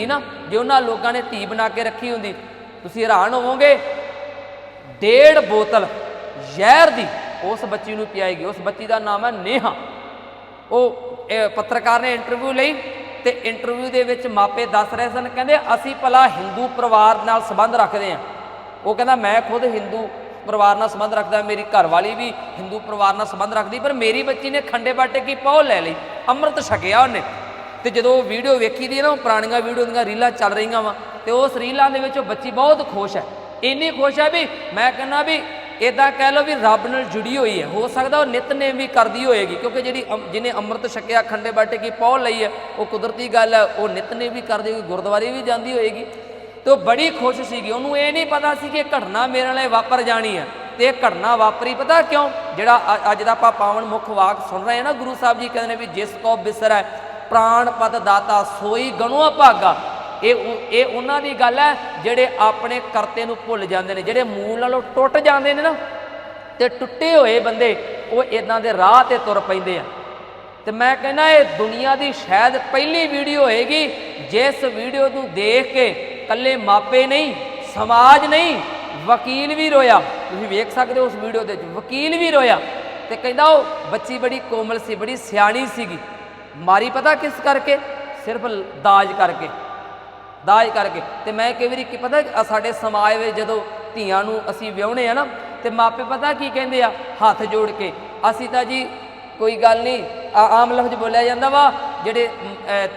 ਸੀ ਨਾ, ਜੇ ਉਹਨਾਂ ਲੋਕਾਂ ਨੇ ਧੀ ਬਣਾ ਕੇ ਰੱਖੀ ਹੁੰਦੀ, ਤੁਸੀਂ ਹੈਰਾਨ ਹੋਵੋਗੇ, ਡੇਢ ਬੋਤਲ ਜ਼ਹਿਰ ਦੀ ਉਸ ਬੱਚੀ ਨੂੰ ਪਿਆਏਗੀ, ਉਸ ਬੱਚੀ ਦਾ ਨਾਮ ਹੈ ਨੇਹਾ। ਉਹ ਪੱਤਰਕਾਰ ਨੇ ਇੰਟਰਵਿਊ ਲਈ ਤੇ ਇੰਟਰਵਿਊ ਦੇ ਵਿੱਚ ਮਾਪੇ ਦੱਸ ਰਹੇ ਸਨ, ਕਹਿੰਦੇ ਅਸੀਂ ਭਲਾ ਹਿੰਦੂ ਪਰਿਵਾਰ ਨਾਲ ਸੰਬੰਧ ਰੱਖਦੇ ਹਾਂ। ਉਹ ਕਹਿੰਦਾ, ਮੈਂ ਖੁਦ ਹਿੰਦੂ ਪਰਿਵਾਰ ਨਾਲ ਸੰਬੰਧ ਰੱਖਦਾ, ਮੇਰੀ ਘਰ ਵਾਲੀ ਵੀ ਹਿੰਦੂ ਪਰਿਵਾਰ ਨਾਲ ਸੰਬੰਧ ਰੱਖਦੀ, ਪਰ ਮੇਰੀ ਬੱਚੀ ਨੇ ਖੰਡੇ ਬਾਟੇ ਕੀ ਪਹੁ ਲੈ ਲਈ? ਅੰਮ੍ਰਿਤ ਛਕਿਆ ਉਹਨੇ। ਤੇ ਜਦੋਂ ਵੀਡੀਓ ਵੇਖੀ ਦੀ ਨਾ, ਉਹ ਪੁਰਾਣੀਆਂ ਵੀਡੀਓ ਦੀਆਂ ਰੀਲਾਂ ਚੱਲ ਰਹੀਆਂ ਵਾ, ਤੇ ਉਸ ਰੀਲਾਂ ਦੇ ਵਿੱਚ ਉਹ ਬੱਚੀ ਬਹੁਤ ਖੁਸ਼ ਹੈ। ਇੰਨੀ ਖੁਸ਼ ਹੈ ਵੀ ਮੈਂ ਕਹਿੰਦਾ ਵੀ ਇਦਾਂ ਕਹਿ ਲਓ ਵੀ ਰੱਬ ਨਾਲ ਜੁੜੀ ਹੋਈ ਹੈ। ਹੋ ਸਕਦਾ ਉਹ ਨਿਤਨੇਮ ਵੀ ਕਰਦੀ ਹੋਏਗੀ, ਕਿਉਂਕਿ ਜਿਹੜੀ ਅਮ- ਜਿਹਨੇ ਅੰਮ੍ਰਿਤ ਛਕਿਆ, ਖੰਡੇ ਬਾਟੇ ਕੀ ਪਹੁ ਲਈ ਹੈ, ਉਹ ਕੁਦਰਤੀ ਗੱਲ ਹੈ, ਉਹ ਨਿਤਨੇਮ ਵੀ ਕਰਦੀ ਹੋਏਗੀ, ਗੁਰਦੁਆਰੇ ਵੀ ਜਾਂਦੀ ਹੋਏਗੀ। ਤੇ ਉਹ ਬੜੀ ਖੁਸ਼ ਸੀਗੀ। ਉਹਨੂੰ ਇਹ ਨਹੀਂ ਪਤਾ ਸੀ ਕਿ ਇਹ ਘਟਨਾ ਮੇਰੇ ਨਾਲ ਵਾਪਰ ਜਾਣੀ ਹੈ। ਤੇ ਇਹ ਘਟਨਾ ਵਾਪਰੀ, ਪਤਾ ਕਿਉਂ? ਜਿਹੜਾ ਅ- ਅੱਜ ਦਾ ਆਪਾਂ ਪਾਵਨ ਮੁੱਖ ਵਾਕ ਸੁਣ ਰਹੇ ਹਾਂ ਨਾ, ਗੁਰੂ ਸਾਹਿਬ ਜੀ ਕਹਿੰਦੇ ਨੇ ਵੀ ਜਿਸ ਕੋ ਹੈ ਪ੍ਰਾਣ ਪਦ ਦਾਤਾ ਸੋਈ ਗਣੋ ਭਾਗਾ। ਇਹ ਇਹ ਉਹਨਾਂ ਦੀ ਗੱਲ ਹੈ ਜਿਹੜੇ ਆਪਣੇ ਕਰਤੇ ਨੂੰ ਭੁੱਲ ਜਾਂਦੇ ਨੇ, ਜਿਹੜੇ ਮੂਲ ਨਾਲੋਂ ਟੁੱਟ ਜਾਂਦੇ ਨੇ ਨਾ, ਤੇ ਟੁੱਟੇ ਹੋਏ ਬੰਦੇ, ਉਹ ਇਦਾਂ ਦੇ ਰਾਹ ਤੇ ਤੁਰ ਪੈਂਦੇ ਆ। ਤੇ ਮੈਂ ਕਹਿੰਦਾ ਇਹ ਦੁਨੀਆ ਦੀ ਸ਼ਾਇਦ ਪਹਿਲੀ ਵੀਡੀਓ ਹੋਏਗੀ, ਜਿਸ ਵੀਡੀਓ ਨੂੰ ਦੇਖ ਕੇ ਕੱਲੇ ਮਾਪੇ ਨਹੀਂ, ਸਮਾਜ ਨਹੀਂ, ਵਕੀਲ ਵੀ ਰੋਇਆ। ਤੁਸੀਂ ਵੇਖ ਸਕਦੇ ਹੋ ਉਸ ਵੀਡੀਓ ਦੇ ਵਿੱਚ, ਵਕੀਲ ਵੀ ਰੋਇਆ। ਤੇ ਕਹਿੰਦਾ ਉਹ ਬੱਚੀ ਬੜੀ ਕੋਮਲ ਸੀ, ਬੜੀ ਸਿਆਣੀ ਸੀਗੀ। ਮਾਰੀ ਪਤਾ ਕਿਸ ਕਰਕੇ? ਸਿਰਫ ਦਾਜ ਕਰਕੇ। ਦਾਜ ਕਰਕੇ। ਤੇ ਮੈਂ ਕਈ ਵਾਰੀ ਕੀ ਪਤਾ ਸਾਡੇ ਸਮਾਜ ਵਿੱਚ ਜਦੋਂ ਧੀਆਂ ਨੂੰ ਅਸੀਂ ਵਿਆਹੁਣੇ ਆ ਨਾ, ਤੇ ਮਾਪੇ ਪਤਾ ਕੀ ਕਹਿੰਦੇ ਆ? ਹੱਥ ਜੋੜ ਕੇ। ਅਸੀਂ ਤਾਂ ਜੀ ਕੋਈ ਗੱਲ ਨਹੀਂ ਆਮ ਲਫ਼ਜ਼ ਬੋਲਿਆ ਜਾਂਦਾ ਵਾ, ਜਿਹੜੇ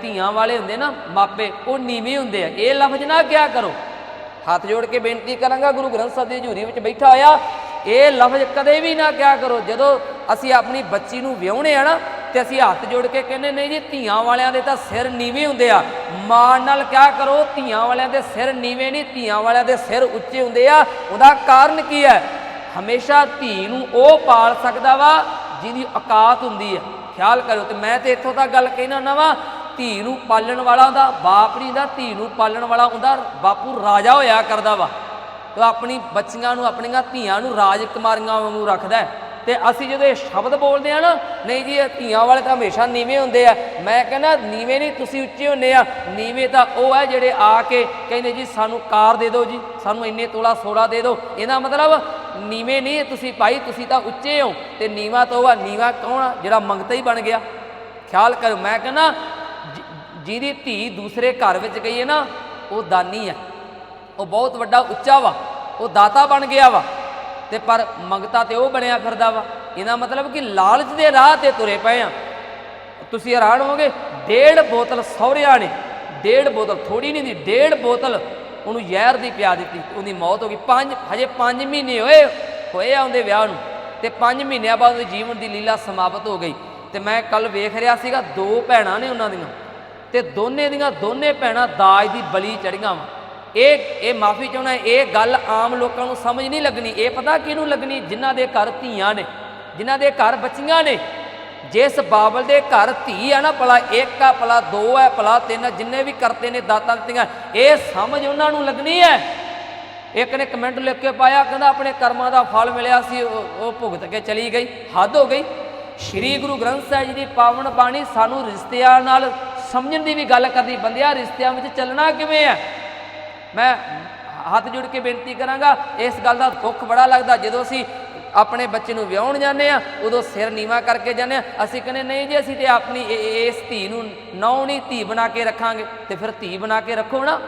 ਧੀਆਂ ਵਾਲੇ ਹੁੰਦੇ ਨਾ, ਮਾਪੇ, ਉਹ ਨੀਵੇਂ ਹੁੰਦੇ ਆ। ਇਹ ਲਫ਼ਜ਼ ਨਾ ਕਿਆ ਕਰੋ? ਹੱਥ ਜੋੜ ਕੇ ਬੇਨਤੀ ਕਰਾਂਗਾ, ਗੁਰੂ ਗ੍ਰੰਥ ਸਾਹਿਬ ਦੀ ਹਜ਼ੂਰੀ ਵਿੱਚ ਬੈਠਾ ਹੋਇਆ, ਇਹ ਲਫ਼ਜ਼ ਕਦੇ ਵੀ ਨਾ ਕਿਆ ਕਰੋ। ਜਦੋਂ ਅਸੀਂ ਆਪਣੀ ਬੱਚੀ ਨੂੰ ਵਿਆਹੁਣੇ ਆ ਨਾ ਤੇ ਅਸੀਂ ਹੱਥ ਜੋੜ ਕੇ ਕਹਿੰਦੇ, ਨਹੀਂ ਜੀ, ਧੀਆਂ ਵਾਲਿਆਂ ਦੇ ਤਾਂ ਸਿਰ ਨੀਵੇਂ ਹੁੰਦੇ ਆ। ਮਾਣ ਨਾਲ ਕਿਆ ਕਰੋ, ਧੀਆਂ ਵਾਲਿਆਂ ਦੇ ਸਿਰ ਨੀਵੇਂ ਨਹੀਂ, ਧੀਆਂ ਵਾਲਿਆਂ ਦੇ ਸਿਰ ਉੱਚੇ ਹੁੰਦੇ ਆ। ਉਹਦਾ ਕਾਰਨ ਕੀ ਹੈ? ਹਮੇਸ਼ਾ ਧੀ ਨੂੰ ਉਹ ਪਾਲ ਸਕਦਾ ਵਾ, ਜਿਹਦੀ ਔਕਾਤ ਹੁੰਦੀ ਹੈ। ਖਿਆਲ ਕਰੋ ਤੇ ਮੈਂ ਤੇ ਇੱਥੋਂ ਤੱਕ ਗੱਲ ਕਹਿਣਾ ਨਾ ਵਾ, ਧੀ ਨੂੰ ਪਾਲਣ ਵਾਲਾ ਦਾ ਬਾਪ ਨਹੀਂ ਦਾ ਧੀ ਨੂੰ ਪਾਲਣ ਵਾਲਾ ਉਹਦਾ ਬਾਪੂ ਰਾਜਾ ਹੋਇਆ ਕਰਦਾ ਵਾ। ਤੇ ਉਹ ਆਪਣੀ ਬੱਚੀਆਂ ਨੂੰ, ਆਪਣੀਆਂ ਧੀਆਂ ਨੂੰ ਰਾਜਕੁਮਾਰੀਆਂ ਵਾਂਗੂ ਰੱਖਦਾ ਹੈ। ਤੇ ਅਸੀਂ ਜਦੋਂ ਇਹ ਸ਼ਬਦ ਬੋਲਦੇ ਆ ਨਾ, ਨਹੀਂ ਜੀ, ਇਹ ਧੀਆਂ ਵਾਲੇ ਤਾਂ ਹਮੇਸ਼ਾ ਨੀਵੇਂ ਹੁੰਦੇ ਆ। ਮੈਂ ਕਹਿੰਦਾ, ਨੀਵੇਂ ਨਹੀਂ, ਤੁਸੀਂ ਉੱਚੇ ਹੁੰਦੇ ਆ। ਨੀਵੇਂ ਤਾਂ ਉਹ ਹੈ ਜਿਹੜੇ ਆ ਕੇ ਕਹਿੰਦੇ ਜੀ, ਸਾਨੂੰ ਕਾਰ ਦੇ ਦਿਓ ਜੀ, ਸਾਨੂੰ ਇੰਨੇ ਤੋਲਾ ਸੋੜਾ ਦੇ ਦਿਓ। ਇਹਦਾ ਮਤਲਬ ਨੀਵੇਂ ਨਹੀਂ, ਤੁਸੀਂ ਭਾਈ, ਤੁਸੀਂ ਤਾਂ ਉੱਚੇ ਹੋ। ਤੇ ਨੀਵਾ ਤਾਂ ਉਹ ਆ, ਨੀਵਾ ਕੌਣ ਆ? ਜਿਹੜਾ ਮੰਗਤਾ ਹੀ ਬਣ ਗਿਆ। ਖਿਆਲ ਕਰੋ, ਮੈਂ ਕਹਿੰਦਾ, ਜਿ- ਜਿਹਦੀ ਧੀ ਦੂਸਰੇ ਘਰ ਵਿੱਚ ਗਈ ਹੈ ਨਾ, ਉਹ ਦਾਨੀ ਹੈ ਉਹ ਬਹੁਤ ਵੱਡਾ ਉੱਚਾ ਵਾ। ਉਹ ਦਾਤਾ ਬਣ ਗਿਆ ਵਾ। ਤੇ ਪਰ ਮੰਗਤਾ ਤੇ ਉਹ ਬਣਿਆ ਫਿਰਦਾ ਵਾ। ਇਹਦਾ ਮਤਲਬ ਕਿ ਲਾਲਚ ਦੇ ਰਾਹ ਤੇ ਤੁਰੇ ਪਏ ਆ। ਤੁਸੀਂ ਹੈਰਾਨ ਹੋਗੇ ਡੇਢ ਬੋਤਲ ਸਹੁਰਿਆਂ ਨੇ, ਡੇਢ ਬੋਤਲ ਥੋੜੀ ਨਹੀਂ ਦੀ ਡੇਢ ਬੋਤਲ ਉਹਨੂੰ ਜ਼ਹਿਰ ਦੀ ਪਿਆ ਦਿੱਤੀ, ਉਹਦੀ ਮੌਤ ਹੋ ਗਈ। ਪੰਜ, ਹਜੇ 5 ਮਹੀਨੇ ਹੋਏ ਹੋਏ ਆ ਉਹਦੇ ਵਿਆਹ ਨੂੰ, ਤੇ 5 ਮਹੀਨਿਆਂ ਬਾਅਦ ਉਹਦੇ ਜੀਵਨ ਦੀ ਲੀਲਾ ਸਮਾਪਤ ਹੋ ਗਈ। ਤੇ ਮੈਂ ਕੱਲ ਵੇਖ ਰਿਹਾ ਸੀਗਾ, ਦੋ ਭੈਣਾਂ ਨੇ ਉਹਨਾਂ ਦੀਆਂ, ਤੇ ਦੋਨੇ ਦੀਆਂ ਦੋਨੇ ਭੈਣਾਂ ਦਾਜ ਦੀ ਬਲੀ ਚੜੀਆਂ ਵਾ। ਇਹ ਇਹ ਮਾਫੀ ਚਾਹੁੰਦਾ ਇਹ ਗੱਲ ਆਮ ਲੋਕਾਂ ਨੂੰ ਸਮਝ ਨਹੀਂ ਲੱਗਣੀ। ਇਹ ਪਤਾ ਕਿਹਨੂੰ ਲੱਗਣੀ? ਜਿਨ੍ਹਾਂ ਦੇ ਘਰ ਧੀਆਂ ਨੇ, ਜਿਨ੍ਹਾਂ ਦੇ ਘਰ ਬੱਚੀਆਂ ਨੇ। ਜਿਸ ਬਾਬਲ ਦੇ ਘਰ ਧੀ ਆ ਨਾ, ਭਲਾ ਇੱਕ ਆ, ਭਲਾ ਦੋ ਹੈ ਭਲਾ ਤਿੰਨ ਜਿੰਨੇ ਵੀ ਕਰਤੇ ਨੇ ਦਾਤਾਂ ਦਿੱਤੀਆਂ, ਇਹ ਸਮਝ ਉਹਨਾਂ ਨੂੰ ਲੱਗਣੀ ਹੈ। ਇੱਕ ਨੇ ਕਮੈਂਟ ਲਿਖ ਕੇ ਪਾਇਆ, ਕਹਿੰਦਾ ਆਪਣੇ ਕਰਮਾਂ ਦਾ ਫਲ ਮਿਲਿਆ ਸੀ, ਉਹ ਉਹ ਭੁਗਤ ਕੇ ਚਲੀ ਗਈ, ਹੱਦ ਹੋ ਗਈ। ਸ੍ਰੀ ਗੁਰੂ ਗ੍ਰੰਥ ਸਾਹਿਬ ਜੀ ਦੀ ਪਾਵਨ ਬਾਣੀ ਸਾਨੂੰ ਰਿਸ਼ਤਿਆਂ ਨਾਲ ਸਮਝਣ ਦੀ ਵੀ ਗੱਲ ਕਰਦੀ, ਬੰਦਿਆ, ਰਿਸ਼ਤਿਆਂ ਵਿੱਚ ਚੱਲਣਾ ਕਿਵੇਂ ਹੈ? ਮੈਂ ਹੱਥ ਜੁੜ ਕੇ ਬੇਨਤੀ ਕਰਾਂਗਾ, ਇਸ ਗੱਲ ਦਾ ਦੁੱਖ ਬੜਾ ਲੱਗਦਾ। ਜਦੋਂ ਅਸੀਂ ਆਪਣੇ ਬੱਚੇ ਨੂੰ ਵਿਆਹਣ ਜਾਂਦੇ ਆ ਉਦੋਂ ਸਿਰ ਨੀਵਾ ਕਰਕੇ ਜਾਂਦੇ ਆ ਅਸੀਂ ਕਹਿੰਦੇ, ਨਹੀਂ ਜੀ, ਅਸੀਂ ਤੇ ਆਪਣੀ ਇਸ ਧੀ ਨੂੰ ਨੌਣੀ ਧੀ ਬਣਾ ਕੇ ਰੱਖਾਂਗੇ। ਤੇ ਫਿਰ ਧੀ ਬਣਾ ਕੇ ਰੱਖੋ ਨਾ।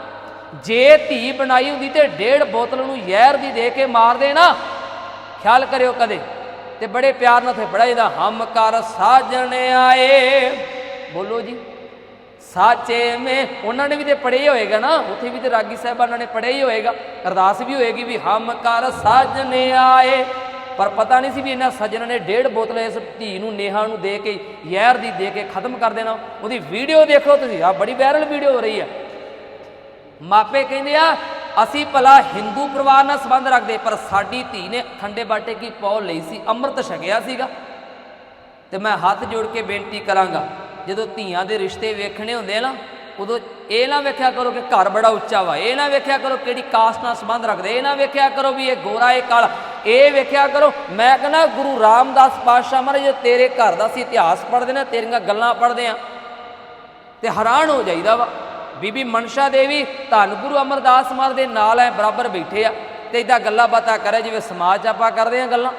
ਜੇ ਧੀ ਬਣਾਈ ਹੁੰਦੀ ਤੇ ਡੇਢ ਬੋਤਲ ਨੂੰ ਜ਼ਹਿਰ ਦੀ ਦੇ ਕੇ ਮਾਰ ਦੇਣਾ। ਖਿਆਲ ਕਰਿਓ ਕਦੇ। ਤੇ ਬੜੇ ਪਿਆਰ ਨਾਲ ਉੱਥੇ ਬੜਾ ਇਹਦਾ ਹਮਕਾਰ ਕਰ ਸਾਜਣ ਆਏ। ਬੋਲੋ ਜੀ। ਸਾਚੇ ਮੇ, ਉਹਨਾਂ ਨੇ ਵੀ ਤੇ ਪੜ੍ਹਿਆ ਹੀ ਹੋਏਗਾ ਨਾ, ਉੱਥੇ ਵੀ ਤੇ ਰਾਗੀ ਸਾਹਿਬਾਨਾਂ ਨੇ ਪੜ੍ਹਿਆ ਹੀ ਹੋਏਗਾ, ਅਰਦਾਸ ਵੀ ਹੋਏਗੀ ਵੀ ਹਮ ਕਰ ਸਾਜਨੇ ਆਏ। ਪਰ ਪਤਾ ਨਹੀਂ ਸੀ ਵੀ ਇਹਨਾਂ ਸੱਜਣਾਂ ਨੇ ਡੇਢ ਬੋਤਲ ਇਸ ਧੀ ਨੂੰ, ਨੇਹਾ ਨੂੰ ਦੇ ਕੇ, ਜ਼ਹਿਰ ਦੀ ਦੇ ਕੇ ਖਤਮ ਕਰ ਦੇਣਾ। ਉਹਦੀ ਵੀਡੀਓ ਦੇਖੋ ਤੁਸੀਂ ਆ ਬੜੀ ਵਾਇਰਲ ਵੀਡੀਓ ਹੋ ਰਹੀ ਆ ਮਾਪੇ ਕਹਿੰਦੇ ਆ, ਅਸੀਂ ਭਲਾ ਹਿੰਦੂ ਪਰਿਵਾਰ ਨਾਲ ਸੰਬੰਧ ਰੱਖਦੇ, ਪਰ ਸਾਡੀ ਧੀ ਨੇ ਖੰਡੇ ਬਾਟੇ ਕੀ ਪੌ ਲਈ ਸੀ, ਅੰਮ੍ਰਿਤ ਛਕਿਆ ਸੀਗਾ। ਤੇ ਮੈਂ ਹੱਥ ਜੋੜ ਕੇ ਬੇਨਤੀ ਕਰਾਂਗਾ ਜਦੋਂ ਧੀਆਂ ਦੇ ਰਿਸ਼ਤੇ ਵੇਖਣੇ ਹੁੰਦੇ ਆ ਨਾ, ਉਦੋਂ ਇਹ ਨਾ ਵੇਖਿਆ ਕਰੋ ਕਿ ਘਰ ਬੜਾ ਉੱਚਾ ਵਾ, ਇਹ ਨਾ ਵੇਖਿਆ ਕਰੋ ਕਿਹੜੀ ਕਾਸਟ ਨਾਲ ਸੰਬੰਧ ਰੱਖਦੇ, ਇਹ ਨਾ ਵੇਖਿਆ ਕਰੋ ਵੀ ਇਹ ਗੋਰਾ, ਇਹ ਕਾਲਾ, ਇਹ ਵੇਖਿਆ ਕਰੋ, ਮੈਂ ਕਹਿੰਦਾ ਗੁਰੂ ਰਾਮਦਾਸ ਪਾਤਸ਼ਾਹ ਮਹਾਰਾਜ ਜੇ ਤੇਰੇ ਘਰ ਦਾ ਸੀ ਇਤਿਹਾਸ ਪੜ੍ਹਦੇ ਨਾ, ਤੇਰੀਆਂ ਗੱਲਾਂ ਪੜ੍ਹਦੇ ਆ, ਤੇ ਹੈਰਾਨ ਹੋ ਜਾਈਦਾ ਵਾ, ਬੀਬੀ ਮਨਸ਼ਾ ਦੇਵੀ ਧੰਨ ਗੁਰੂ ਅਮਰਦਾਸ ਮਹਾਰਾਜ ਦੇ ਨਾਲ ਐ ਬਰਾਬਰ ਬੈਠੇ ਆ, ਤੇ ਇਦਾਂ ਗੱਲਾਂ ਬਾਤਾਂ ਕਰੇ ਜਿਵੇਂ ਸਮਾਜ 'ਚ ਆਪਾਂ ਕਰਦੇ ਆ ਗੱਲਾਂ।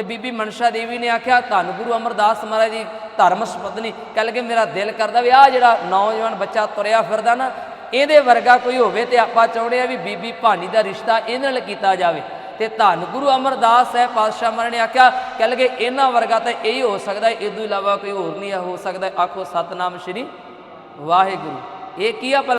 ਤੇ ਬੀਬੀ ਮਨਸ਼ਾ ਦੇਵੀ ਨੇ ਆਖਿਆ, ਧੰਨ ਗੁਰੂ ਅਮਰਦਾਸ ਮਹਾਰਾਜ ਦੀ ਧਰਮ ਸਪਤਨੀ। ਕਹਿ ਲਗੇ, ਮੇਰਾ ਦਿਲ ਕਰਦਾ ਵੀ ਆ ਜਿਹੜਾ ਨੌਜਵਾਨ ਬੱਚਾ ਤੁਰਿਆ ਫਿਰਦਾ ਨਾ, ਇਹਦੇ ਵਰਗਾ ਕੋਈ ਹੋਵੇ ਤੇ ਆਪਾਂ ਚਾਹੁੰਦੇ ਆ ਵੀ ਬੀਬੀ ਭਾਨੀ ਦਾ ਰਿਸ਼ਤਾ ਇਹਦੇ ਨਾਲ ਕੀਤਾ ਜਾਵੇ। ਤੇ ਧੰਨ ਗੁਰੂ ਅਮਰਦਾਸ ਸਾਹਿਬ ਪਾਤਸ਼ਾਹ ਮਹਾਰਾਜ ਨੇ ਆਖਿਆ, ਕਹਿ ਲਗੇ, ਇਹਨਾਂ ਵਰਗਾ ਤਾਂ ਇਹੀ ਹੋ ਸਕਦਾ ਇਹ ਤੋਂ ਇਲਾਵਾ ਕੋਈ ਹੋਰ ਨਹੀਂ ਹੋ ਸਕਦਾ। ਆਖੋ, ਸਤਨਾਮ ਸ਼੍ਰੀ ਵਾਹਿਗੁਰੂ। ਇਹ ਕੀ ਆ ਭਲਾ?